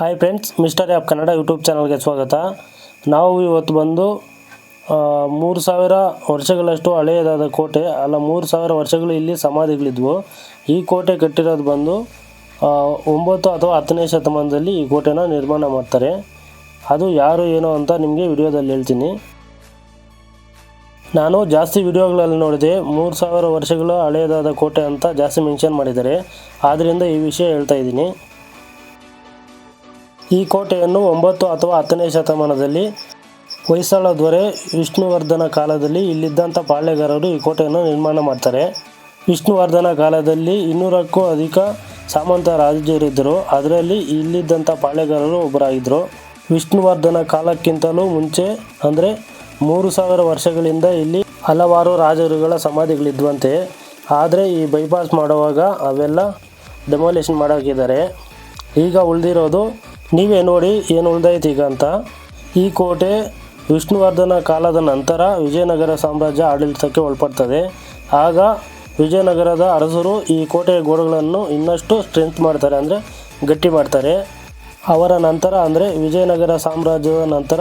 Hi friends mister app Kannada YouTube ಚಾನಲ್ಗೆ ಸ್ವಾಗತ. ನಾವು ಇವತ್ತು ಬಂದು ಮೂರು ಸಾವಿರ ವರ್ಷಗಳಷ್ಟು ಹಳೆಯದಾದ ಕೋಟೆ, ಅಲ್ಲ ಮೂರು ಸಾವಿರ ವರ್ಷಗಳು ಇಲ್ಲಿ ಸಮಾಧಿಗಳಿದ್ವು. ಈ ಕೋಟೆ ಕಟ್ಟಿರೋದು ಬಂದು ಒಂಬತ್ತು ಅಥವಾ ಹತ್ತನೇ ಶತಮಾನದಲ್ಲಿ ಈ ಕೋಟೆನ ನಿರ್ಮಾಣ ಮಾಡ್ತಾರೆ. ಅದು ಯಾರು, ಏನೋ ಅಂತ ನಿಮಗೆ ವಿಡಿಯೋದಲ್ಲಿ ಹೇಳ್ತೀನಿ. ನಾನು ಜಾಸ್ತಿ ವಿಡಿಯೋಗಳಲ್ಲಿ ನೋಡಿದೆ ಮೂರು ಸಾವಿರ ವರ್ಷಗಳ ಹಳೆಯದಾದ ಕೋಟೆ ಅಂತ ಜಾಸ್ತಿ ಮೆನ್ಷನ್ ಮಾಡಿದ್ದಾರೆ. ಆದ್ದರಿಂದ ಈ ವಿಷಯ ಹೇಳ್ತಾ ಇದ್ದೀನಿ. ಈ ಕೋಟೆಯನ್ನು ಒಂಬತ್ತು ಅಥವಾ ಹತ್ತನೇ ಶತಮಾನದಲ್ಲಿ ಹೊಯ್ಸಳ ದೊರೆ ವಿಷ್ಣುವರ್ಧನ ಕಾಲದಲ್ಲಿ ಇಲ್ಲಿದ್ದಂಥ ಪಾಳ್ಯಗಾರರು ಈ ಕೋಟೆಯನ್ನು ನಿರ್ಮಾಣ ಮಾಡ್ತಾರೆ. ವಿಷ್ಣುವರ್ಧನ ಕಾಲದಲ್ಲಿ ಇನ್ನೂರಕ್ಕೂ ಅಧಿಕ ಸಾಮಂತ ರಾಜರಿದ್ದರು. ಅದರಲ್ಲಿ ಇಲ್ಲಿದ್ದಂಥ ಪಾಳ್ಯಗಾರರು ಒಬ್ಬರಾಗಿದ್ದರು. ವಿಷ್ಣುವರ್ಧನ ಕಾಲಕ್ಕಿಂತಲೂ ಮುಂಚೆ, ಅಂದರೆ ಮೂರು ಸಾವಿರ ವರ್ಷಗಳಿಂದ ಇಲ್ಲಿ ಹಲವಾರು ರಾಜರುಗಳ ಸಮಾಧಿಗಳಿದ್ವಂತೆ. ಆದರೆ ಈ ಬೈಪಾಸ್ ಮಾಡುವಾಗ ಅವೆಲ್ಲ ಡೆಮೊಲೇಷನ್ ಮಾಡೋಕಿದ್ದಾರೆ. ಈಗ ಉಳಿದಿರೋದು ನೀವೇ ನೋಡಿ ಏನು ಉಳಿದೈತೆ ಈಗ ಅಂತ. ಈ ಕೋಟೆ ವಿಷ್ಣುವರ್ಧನ ಕಾಲದ ನಂತರ ವಿಜಯನಗರ ಸಾಮ್ರಾಜ್ಯ ಆಡಳಿತಕ್ಕೆ ಒಳಪಡ್ತದೆ. ಆಗ ವಿಜಯನಗರದ ಅರಸರು ಈ ಕೋಟೆಯ ಗೋಡೆಗಳನ್ನು ಇನ್ನಷ್ಟು ಸ್ಟ್ರೆಂತ್ ಮಾಡ್ತಾರೆ ಅಂದರೆ ಗಟ್ಟಿ ಮಾಡ್ತಾರೆ. ಅವರ ನಂತರ ಅಂದರೆ ವಿಜಯನಗರ ಸಾಮ್ರಾಜ್ಯದ ನಂತರ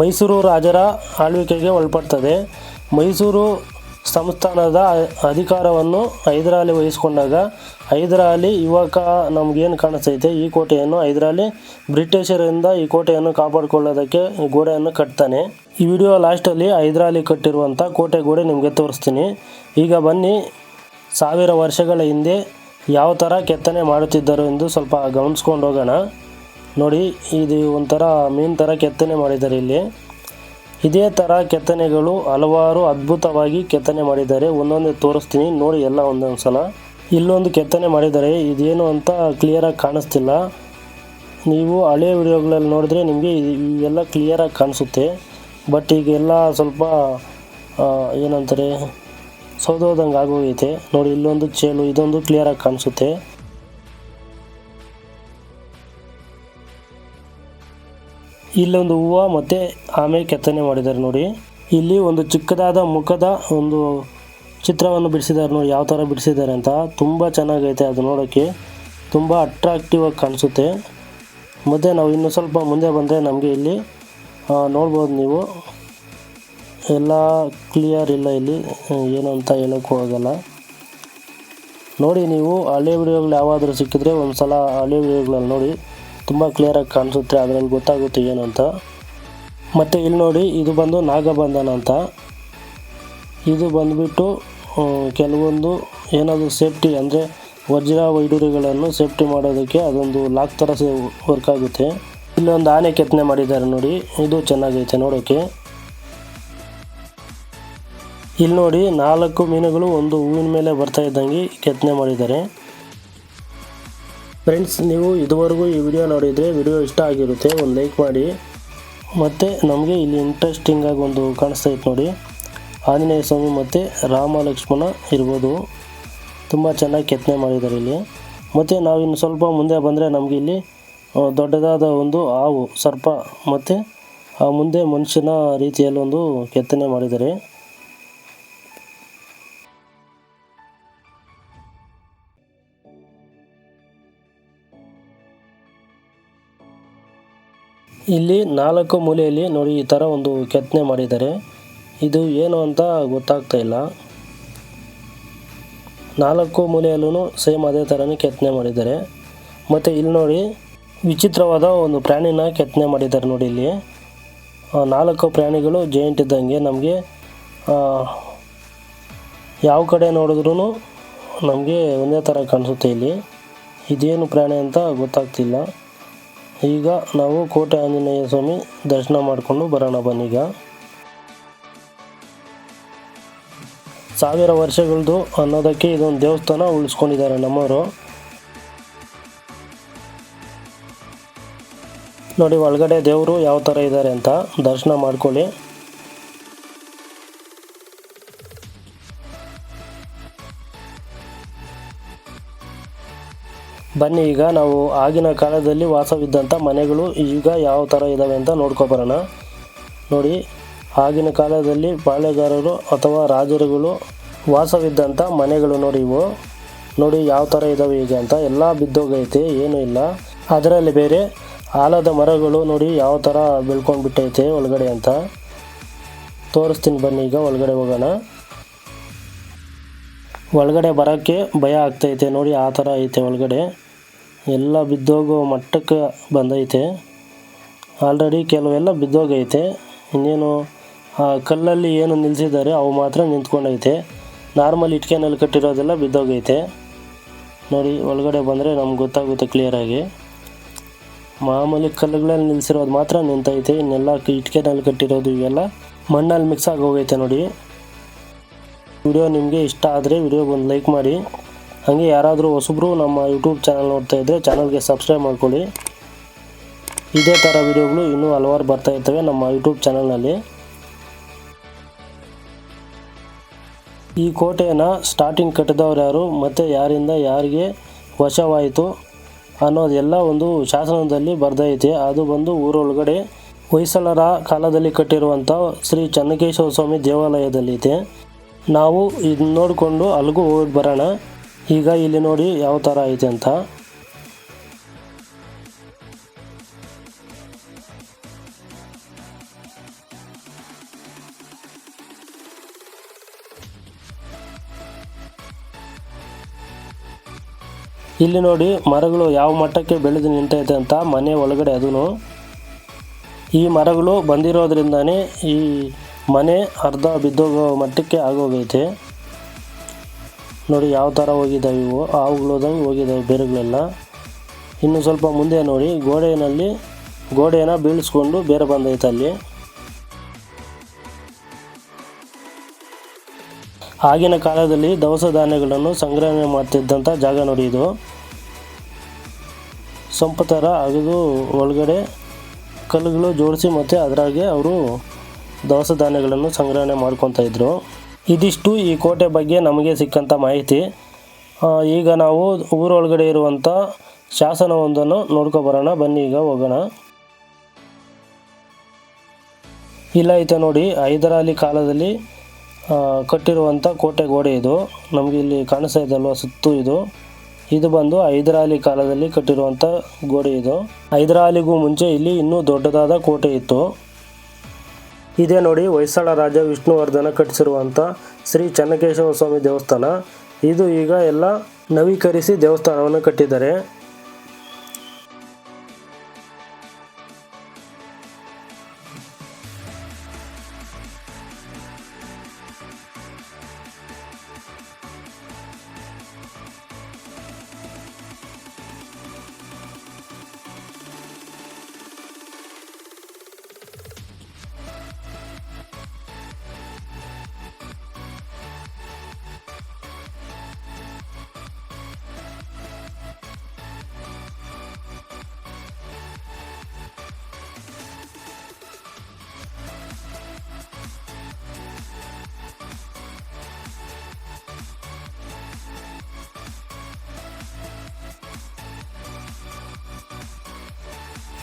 ಮೈಸೂರು ರಾಜರ ಆಳ್ವಿಕೆಗೆ ಒಳಪಡ್ತದೆ. ಮೈಸೂರು ಸಂಸ್ಥಾನದ ಅಧಿಕಾರವನ್ನು ಹೈದರಾಲಿ ವಹಿಸಿಕೊಂಡಾಗ ಹೈದರಾಲಿ ಯುವಕ ನಮಗೇನು ಕಾಣಿಸ್ತೈತೆ, ಈ ಕೋಟೆಯನ್ನು ಹೈದರಾಲಿ ಬ್ರಿಟಿಷರಿಂದ ಈ ಕೋಟೆಯನ್ನು ಕಾಪಾಡಿಕೊಳ್ಳೋದಕ್ಕೆ ಗೋಡೆಯನ್ನು ಕಟ್ತಾನೆ. ಈ ವಿಡಿಯೋ ಲಾಸ್ಟಲ್ಲಿ ಹೈದರಾಲಿ ಕಟ್ಟಿರುವಂಥ ಕೋಟೆ ಗೋಡೆ ನಿಮಗೆ ತೋರಿಸ್ತೀನಿ. ಈಗ ಬನ್ನಿ, ಸಾವಿರ ವರ್ಷಗಳ ಹಿಂದೆ ಯಾವ ಥರ ಕೆತ್ತನೆ ಮಾಡುತ್ತಿದ್ದರು ಎಂದು ಸ್ವಲ್ಪ ಗಮನಿಸ್ಕೊಂಡು ಹೋಗೋಣ. ನೋಡಿ, ಇದು ಒಂಥರ ಮೀನು ಥರ ಕೆತ್ತನೆ ಮಾಡಿದ್ದಾರೆ ಇಲ್ಲಿ. ಇದೇ ಥರ ಕೆತ್ತನೆಗಳು ಹಲವಾರು ಅದ್ಭುತವಾಗಿ ಕೆತ್ತನೆ ಮಾಡಿದ್ದಾರೆ. ಒಂದೊಂದೇ ತೋರಿಸ್ತೀನಿ. ನೋಡಿ, ಎಲ್ಲ ಒಂದೊಂದು ಸಲ ಇಲ್ಲೊಂದು ಕೆತ್ತನೆ ಮಾಡಿದ್ದಾರೆ ಇದೇನು ಅಂತ ಕ್ಲಿಯರಾಗಿ ಕಾಣಿಸ್ತಿಲ್ಲ. ನೀವು ಹಳೆಯ ವಿಡಿಯೋಗಳಲ್ಲಿ ನೋಡಿದ್ರೆ ನಿಮಗೆ ಇವೆಲ್ಲ ಕ್ಲಿಯರಾಗಿ ಕಾಣಿಸುತ್ತೆ. ಬಟ್ ಈಗೆಲ್ಲ ಸ್ವಲ್ಪ ಏನಂತಾರೆ, ಸೌದೋದಂಗೆ ಆಗೋಗೈತೆ. ನೋಡಿ, ಇಲ್ಲೊಂದು ಚೇಲು, ಇದೊಂದು ಕ್ಲಿಯರಾಗಿ ಕಾಣಿಸುತ್ತೆ. ಇಲ್ಲೊಂದು ಹೂವು ಮತ್ತು ಆಮೆ ಕೆತ್ತನೆ ಮಾಡಿದ್ದಾರೆ ನೋಡಿ. ಇಲ್ಲಿ ಒಂದು ಚಿಕ್ಕದಾದ ಮುಖದ ಒಂದು ಚಿತ್ರವನ್ನು ಬಿಡಿಸಿದ್ದಾರೆ ನೋಡಿ. ಯಾವ ಥರ ಬಿಡಿಸಿದ್ದಾರೆ ಅಂತ. ತುಂಬ ಚೆನ್ನಾಗೈತೆ ಅದು ನೋಡೋಕ್ಕೆ ತುಂಬ ಅಟ್ರಾಕ್ಟಿವ್ ಆಗಿ ಕಾಣಿಸುತ್ತೆ. ಮತ್ತು ನಾವು ಇನ್ನೂ ಸ್ವಲ್ಪ ಮುಂದೆ ಬಂದರೆ ನಮಗೆ ಇಲ್ಲಿ ನೋಡ್ಬೋದು ನೀವು. ಎಲ್ಲ ಕ್ಲಿಯರ್ ಇಲ್ಲ ಇಲ್ಲಿ. ಏನು ಅಂತ ಹೇಳೋಕ್ಕೂ ಆಗಲ್ಲ. ನೋಡಿ ನೀವು ಹಳೆ ವಿಡಿಯೋಗಳು ಯಾವಾದರೂ ಸಿಕ್ಕಿದ್ರೆ ಒಂದು ಸಲ ಹಳೆ ವಿಡಿಯೋಗಳಲ್ಲಿ ನೋಡಿ. ತುಂಬ ಕ್ಲಿಯರಾಗಿ ಕಾಣಿಸುತ್ತೆ, ಅದರಲ್ಲಿ ಗೊತ್ತಾಗುತ್ತೆ ಏನು ಅಂತ. ಮತ್ತು ಇಲ್ಲಿ ನೋಡಿ, ಇದು ಬಂದು ನಾಗಬಂಧನ ಅಂತ. ಇದು ಬಂದುಬಿಟ್ಟು ಕೆಲವೊಂದು ಏನಾದರೂ ಸೇಫ್ಟಿ ಅಂದರೆ ವಜ್ರ ವೈಡೂರಿಗಳನ್ನು ಸೇಫ್ಟಿ ಮಾಡೋದಕ್ಕೆ ಅದೊಂದು ಲಾಕ್ ಥರ ವರ್ಕ್ ಆಗುತ್ತೆ. ಇಲ್ಲೊಂದು ಆನೆ ಕೆತ್ತನೆ ಮಾಡಿದ್ದಾರೆ ನೋಡಿ, ಇದು ಚೆನ್ನಾಗೈತೆ ನೋಡೋಕ್ಕೆ ಇಲ್ಲಿ ನೋಡಿ ನಾಲ್ಕು ಮೀನುಗಳು ಒಂದು ಹೂವಿನ ಮೇಲೆ ಬರ್ತಾ ಇದ್ದಂಗೆ ಕೆತ್ತನೆ ಮಾಡಿದ್ದಾರೆ. ಫ್ರೆಂಡ್ಸ್ ನೀವು ಇದುವರೆಗೂ ಈ ವಿಡಿಯೋ ನೋಡಿದರೆ ವಿಡಿಯೋ ಇಷ್ಟ ಆಗಿರುತ್ತೆ, ಒಂದು ಲೈಕ್ ಮಾಡಿ. ಮತ್ತು ನಮಗೆ ಇಲ್ಲಿ ಇಂಟ್ರೆಸ್ಟಿಂಗಾಗಿ ಒಂದು ಕಾಣಿಸ್ತಾ ಇತ್ತು ನೋಡಿ. ಆಂಜನೇಯ ಸ್ವಾಮಿ ಮತ್ತು ರಾಮ ಲಕ್ಷ್ಮಣ ಇರ್ಬೋದು. ತುಂಬ ಚೆನ್ನಾಗಿ ಕೆತ್ತನೆ ಮಾಡಿದ್ದಾರೆ ಇಲ್ಲಿ. ಮತ್ತು ನಾವು ಇನ್ನು ಸ್ವಲ್ಪ ಮುಂದೆ ಬಂದರೆ ನಮಗೆ ಇಲ್ಲಿ ದೊಡ್ಡದಾದ ಒಂದು ಹಾವು, ಸರ್ಪ ಮತ್ತು, ಆ, ಮುಂದೆ ಮನುಷ್ಯನ ರೀತಿಯಲ್ಲೊಂದು ಕೆತ್ತನೆ ಮಾಡಿದ್ದಾರೆ. ಇಲ್ಲಿ ನಾಲ್ಕು ಮೂಲೆಯಲ್ಲಿ ನೋಡಿ ಈ ಥರ ಒಂದು ಕೆತ್ತನೆ ಮಾಡಿದ್ದಾರೆ. ಇದು ಏನು ಅಂತ ಗೊತ್ತಾಗ್ತಾ ಇಲ್ಲ. ನಾಲ್ಕು ಮೂಲೆಯಲ್ಲೂ ಸೇಮ್ ಅದೇ ಥರನೇ ಕೆತ್ತನೆ ಮಾಡಿದ್ದಾರೆ. ಮತ್ತು ಇಲ್ಲಿ ನೋಡಿ ವಿಚಿತ್ರವಾದ ಒಂದು ಪ್ರಾಣಿನ ಕೆತ್ತನೆ ಮಾಡಿದ್ದಾರೆ ನೋಡಿ ಇಲ್ಲಿ. ನಾಲ್ಕು ಪ್ರಾಣಿಗಳು ಜೈಂಟ್ ಇದ್ದಂಗೆ ನಮಗೆ ಯಾವ ಕಡೆ ನೋಡಿದ್ರೂ ನಮಗೆ ಒಂದೇ ಥರ ಕಾಣಿಸುತ್ತೆ ಇಲ್ಲಿ. ಇದೇನು ಪ್ರಾಣಿ ಅಂತ ಗೊತ್ತಾಗ್ತಿಲ್ಲ. ಈಗ ನಾವು ಕೋಟೆ ಆಂಜನೇಯ ಸ್ವಾಮಿ ದರ್ಶನ ಮಾಡಿಕೊಂಡು ಬರೋಣ ಬನ್ನೀಗ. ಸಾವಿರ ವರ್ಷಗಳದು ಅನ್ನೋದಕ್ಕೆ ಇದೊಂದು ದೇವಸ್ಥಾನ ಉಳಿಸ್ಕೊಂಡಿದ್ದಾರೆ ನಮ್ಮವರು. ನೋಡಿ ಒಳಗಡೆ ದೇವರು ಯಾವ ಥರ ಇದ್ದಾರೆ ಅಂತ ದರ್ಶನ ಮಾಡ್ಕೊಳ್ಳಿ. ಬನ್ನಿ, ಈಗ ನಾವು ಆಗಿನ ಕಾಲದಲ್ಲಿ ವಾಸವಿದ್ದಂಥ ಮನೆಗಳು ಈಗ ಯಾವ ಥರ ಇದ್ದಾವೆ ಅಂತ ನೋಡ್ಕೊಬರೋಣ ನೋಡಿ, ಆಗಿನ ಕಾಲದಲ್ಲಿ ಪಾಳೆಗಾರರು ಅಥವಾ ರಾಜರುಗಳು ವಾಸವಿದ್ದಂಥ ಮನೆಗಳು ನೋಡಿ ಇವು. ನೋಡಿ, ಯಾವ ಥರ ಇದ್ದಾವೆ ಈಗ ಅಂತ. ಎಲ್ಲ ಬಿದ್ದೋಗೈತೆ, ಏನೂ ಇಲ್ಲ. ಅದರಲ್ಲಿ ಬೇರೆ ಆಲದ ಮರಗಳು ನೋಡಿ ಯಾವ ಥರ ಬೆಳ್ಕೊಂಡು ಬಿಟ್ಟೈತೆ ಒಳಗಡೆ ಅಂತ. ತೋರಿಸ್ತೀನಿ ಬನ್ನಿ, ಈಗ ಒಳಗಡೆ ಹೋಗೋಣ. ಒಳಗಡೆ ಬರೋಕ್ಕೆ ಭಯ ಆಗ್ತೈತೆ ನೋಡಿ, ಆ ಥರ ಐತೆ ಒಳಗಡೆ. ಎಲ್ಲ ಬಿದ್ದೋಗೋ ಮಟ್ಟಕ್ಕೆ ಬಂದೈತೆ. ಆಲ್ರೆಡಿ ಕೆಲವೆಲ್ಲ ಬಿದ್ದೋಗೈತೆ. ಇನ್ನೇನು, ಆ, ಕಲ್ಲಲ್ಲಿ ಏನು ನಿಲ್ಲಿಸಿದ್ದಾರೆ ಅವು ಮಾತ್ರ ನಿಂತ್ಕೊಂಡೈತೆ. ನಾರ್ಮಲ್ ಇಟ್ಕೆನಲ್ಲಿ ಕಟ್ಟಿರೋದೆಲ್ಲ ಬಿದ್ದೋಗೈತೆ. ನೋಡಿ, ಒಳಗಡೆ ಬಂದರೆ ನಮ್ಗೆ ಗೊತ್ತಾಗುತ್ತೆ ಕ್ಲಿಯರಾಗಿ ಮಾಮೂಲಿ ಕಲ್ಲುಗಳಲ್ಲಿ ನಿಲ್ಲಿಸಿರೋದು ಮಾತ್ರ ನಿಂತೈತೆ. ಇನ್ನೆಲ್ಲ ಇಟ್ಕೆನಲ್ಲಿ ಕಟ್ಟಿರೋದು ಇವೆಲ್ಲ ಮಣ್ಣಲ್ಲಿ ಮಿಕ್ಸ್ ಆಗಿ ಹೋಗೈತೆ ನೋಡಿ. ವಿಡಿಯೋ ನಿಮಗೆ ಇಷ್ಟ ಆದರೆ ವಿಡಿಯೋಗೆ ಒಂದು ಲೈಕ್ ಮಾಡಿ. ಹಾಗೆ ಯಾರಾದರೂ ಹೊಸಬ್ರು ನಮ್ಮ ಯೂಟ್ಯೂಬ್ ಚಾನಲ್ ನೋಡ್ತಾ ಇದ್ದರೆ ಚಾನಲ್ಗೆ ಸಬ್ಸ್ಕ್ರೈಬ್ ಮಾಡ್ಕೊಳ್ಳಿ. ಇದೇ ಥರ ವಿಡಿಯೋಗಳು ಇನ್ನೂ ಹಲವಾರು ಬರ್ತಾ ಇರ್ತವೆ ನಮ್ಮ ಯೂಟ್ಯೂಬ್ ಚಾನಲ್ನಲ್ಲಿ ಈ ಕೋಟೆಯನ್ನು ಸ್ಟಾರ್ಟಿಂಗ್ ಕಟ್ಟಿದವ್ರು ಯಾರು, ಮತ್ತು ಯಾರಿಂದ ಯಾರಿಗೆ ವಶವಾಯಿತು ಅನ್ನೋದೆಲ್ಲ ಒಂದು ಶಾಸನದಲ್ಲಿ ಬರ್ದೈತೆ. ಅದು ಬಂದು ಊರೊಳಗಡೆ ಹೊಯ್ಸಳರ ಕಾಲದಲ್ಲಿ ಕಟ್ಟಿರುವಂಥ ಶ್ರೀ ಚನ್ನಕೇಶವ ಸ್ವಾಮಿ ದೇವಾಲಯದಲ್ಲಿದೆ. ನಾವು ಇದು ನೋಡಿಕೊಂಡು ಅಲ್ಲಿಗೂ ಹೋಗಿ ಬರೋಣ. ಈಗ ಇಲ್ಲಿ ನೋಡಿ ಯಾವ ಥರ ಐತೆ ಅಂತ. ಇಲ್ಲಿ ನೋಡಿ ಮರಗಳು ಯಾವ ಮಟ್ಟಕ್ಕೆ ಬೆಳೆದು ನಿಂತೈತೆ ಅಂತ ಮನೆ ಒಳಗಡೆ ಅದೂ ಈ ಮರಗಳು ಬಂದಿರೋದ್ರಿಂದನೇ ಈ ಮನೆ ಅರ್ಧ ಬಿದ್ದೋಗೋ ಮಟ್ಟಕ್ಕೆ ಆಗೋಗೈತೆ. ನೋಡಿ ಯಾವ ಥರ ಹೋಗಿದ್ದಾವೆ ಇವು. ಹಾವುಗಳೋದಂಗೆ ಹೋಗಿದ್ದಾವೆ ಬೇರುಗಳೆಲ್ಲ. ಇನ್ನು ಸ್ವಲ್ಪ ಮುಂದೆ ನೋಡಿ ಗೋಡೆಯಲ್ಲಿ ಗೋಡೆಯನ್ನು ಬೀಳಿಸ್ಕೊಂಡು ಬೇರೆ ಬಂದೈತೆ ಅಲ್ಲಿ. ಆಗಿನ ಕಾಲದಲ್ಲಿ ದವಸ ಧಾನ್ಯಗಳನ್ನು ಸಂಗ್ರಹಣೆ ಮಾಡ್ತಿದ್ದಂಥ ಜಾಗ ನೋಡಿ ಇದು. ಸೊಂಪು ಥರ ಅಗದು ಒಳಗಡೆ ಕಲ್ಲುಗಳು ಜೋಡಿಸಿ ಮತ್ತು ಅದರಾಗೆ ಅವರು ದವಸ ಧಾನ್ಯಗಳನ್ನು ಸಂಗ್ರಹಣೆ ಮಾಡ್ಕೊತಾ ಇದ್ರು. ಇದಿಷ್ಟು ಈ ಕೋಟೆ ಬಗ್ಗೆ ನಮಗೆ ಸಿಕ್ಕಂಥ ಮಾಹಿತಿ. ಈಗ ನಾವು ಊರೊಳಗಡೆ ಇರುವಂಥ ಶಾಸನವೊಂದನ್ನು ನೋಡ್ಕೊಬರೋಣ ಬನ್ನಿ, ಈಗ ಹೋಗೋಣ. ಇಲ್ಲ ಐತೆ ನೋಡಿ ಹೈದರಾಲಿ ಕಾಲದಲ್ಲಿ ಕಟ್ಟಿರುವಂಥ ಕೋಟೆ ಗೋಡೆ ಇದು. ನಮಗೆ ಇಲ್ಲಿ ಕಾಣಿಸ್ತಾ ಇದೆ ಅಲ್ವಾ, ಸುತ್ತು ಇದು. ಇದು ಬಂದು ಹೈದರಾಲಿ ಕಾಲದಲ್ಲಿ ಕಟ್ಟಿರುವಂಥ ಗೋಡೆ ಇದು. ಹೈದರಾಲಿಗೂ ಮುಂಚೆ ಇಲ್ಲಿ ಇನ್ನೂ ದೊಡ್ಡದಾದ ಕೋಟೆ ಇತ್ತು. ಇದೇ ನೋಡಿ ಹೊಯ್ಸಳ ರಾಜ ವಿಷ್ಣುವರ್ಧನ ಕಟ್ಟಿಸಿರುವಂಥ ಶ್ರೀ ಚನ್ನಕೇಶವ ಸ್ವಾಮಿ ದೇವಸ್ಥಾನ. ಇದು ಈಗ ಎಲ್ಲ ನವೀಕರಿಸಿ ದೇವಸ್ಥಾನವನ್ನು ಕಟ್ಟಿದ್ದಾರೆ.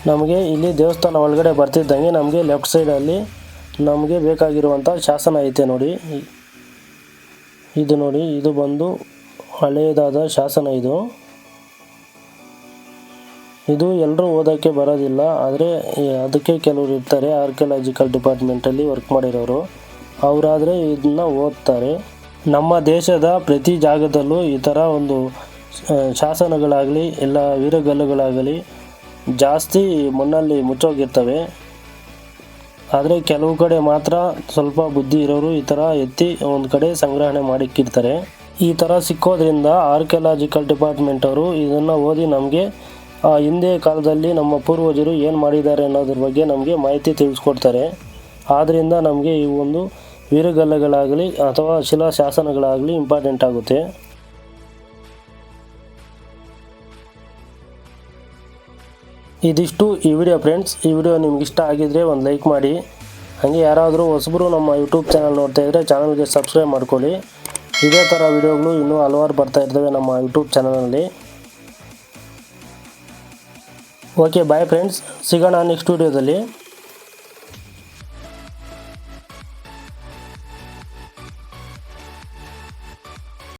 ನಮಗೆ ಇಲ್ಲಿ ದೇವಸ್ಥಾನ ಒಳಗಡೆ ಬರ್ತಿದ್ದಂಗೆ ನಮಗೆ ಲೆಫ್ಟ್ ಸೈಡಲ್ಲಿ ನಮಗೆ ಬೇಕಾಗಿರುವಂಥ ಶಾಸನ ಐತೆ ನೋಡಿ. ಇದು ನೋಡಿ, ಇದು ಬಂದು ಹಳೆಯದಾದ ಶಾಸನ ಇದು. ಇದು ಎಲ್ಲರೂ ಓದೋಕ್ಕೆ ಬರೋದಿಲ್ಲ, ಆದರೆ ಅದಕ್ಕೆ ಕೆಲವರು ಇರ್ತಾರೆ ಆರ್ಕಿಯಾಲಜಿಕಲ್ ಡಿಪಾರ್ಟ್ಮೆಂಟಲ್ಲಿ ವರ್ಕ್ ಮಾಡಿರೋರು. ಅವರಾದರೆ ಇದನ್ನ ಓದ್ತಾರೆ. ನಮ್ಮ ದೇಶದ ಪ್ರತಿ ಜಾಗದಲ್ಲೂ ಈ ಥರ ಒಂದು ಶಾಸನಗಳಾಗಲಿ, ಇಲ್ಲ ವೀರಗಲ್ಲುಗಳಾಗಲಿ ಜಾಸ್ತಿ ಮಣ್ಣಲ್ಲಿ ಮುಚ್ಚೋಗಿರ್ತವೆ. ಆದರೆ ಕೆಲವು ಕಡೆ ಮಾತ್ರ ಸ್ವಲ್ಪ ಬುದ್ಧಿ ಇರೋರು ಈ ಥರ ಎತ್ತಿ ಒಂದು ಕಡೆ ಸಂಗ್ರಹಣೆ ಮಾಡಿಕ್ಕಿರ್ತಾರೆ. ಈ ಥರ ಸಿಕ್ಕೋದ್ರಿಂದ ಆರ್ಕಿಯಾಲಜಿಕಲ್ ಡಿಪಾರ್ಟ್ಮೆಂಟ್ ಅವರು ಇದನ್ನು ಓದಿ ನಮಗೆ ಹಿಂದೆ ಕಾಲದಲ್ಲಿ ನಮ್ಮ ಪೂರ್ವಜರು ಏನು ಮಾಡಿದ್ದಾರೆ ಅನ್ನೋದ್ರ ಬಗ್ಗೆ ನಮಗೆ ಮಾಹಿತಿ ತಿಳಿಸ್ಕೊಡ್ತಾರೆ. ಆದ್ದರಿಂದ ನಮಗೆ ಈ ಒಂದು ವೀರಗಲ್ಲಗಳಾಗಲಿ ಅಥವಾ ಶಿಲಾ ಶಾಸನಗಳಾಗಲಿ ಇಂಪಾರ್ಟೆಂಟ್ ಆಗುತ್ತೆ. ಇದಿಷ್ಟು ಈ ವಿಡಿಯೋ ಫ್ರೆಂಡ್ಸ್ ಈ ವಿಡಿಯೋ ನಿಮ್ಗೆ ಇಷ್ಟ ಆಗಿದ್ರೆ ಒಂದು ಲೈಕ್ ಮಾಡಿ. ಹಾಗೆ ಯಾರಾದರೂ ಹೊಸಬರು ನಮ್ಮ ಯೂಟ್ಯೂಬ್ ಚಾನಲ್ ನೋಡ್ತಾ ಇದ್ದರೆ ಚಾನಲ್ಗೆ ಸಬ್ಸ್ಕ್ರೈಬ್ ಮಾಡ್ಕೊಳ್ಳಿ. ಇದೇ ಥರ ವಿಡಿಯೋಗಳು ಇನ್ನೂ ಹಲವಾರು ಬರ್ತಾ ಇರ್ತವೆ ನಮ್ಮ ಯೂಟ್ಯೂಬ್ ಚಾನಲಲ್ಲಿ ಓಕೆ ಬಾಯ್ ಫ್ರೆಂಡ್ಸ್ ಸಿಗೋಣ ನೆಕ್ಸ್ಟ್ ವಿಡಿಯೋದಲ್ಲಿ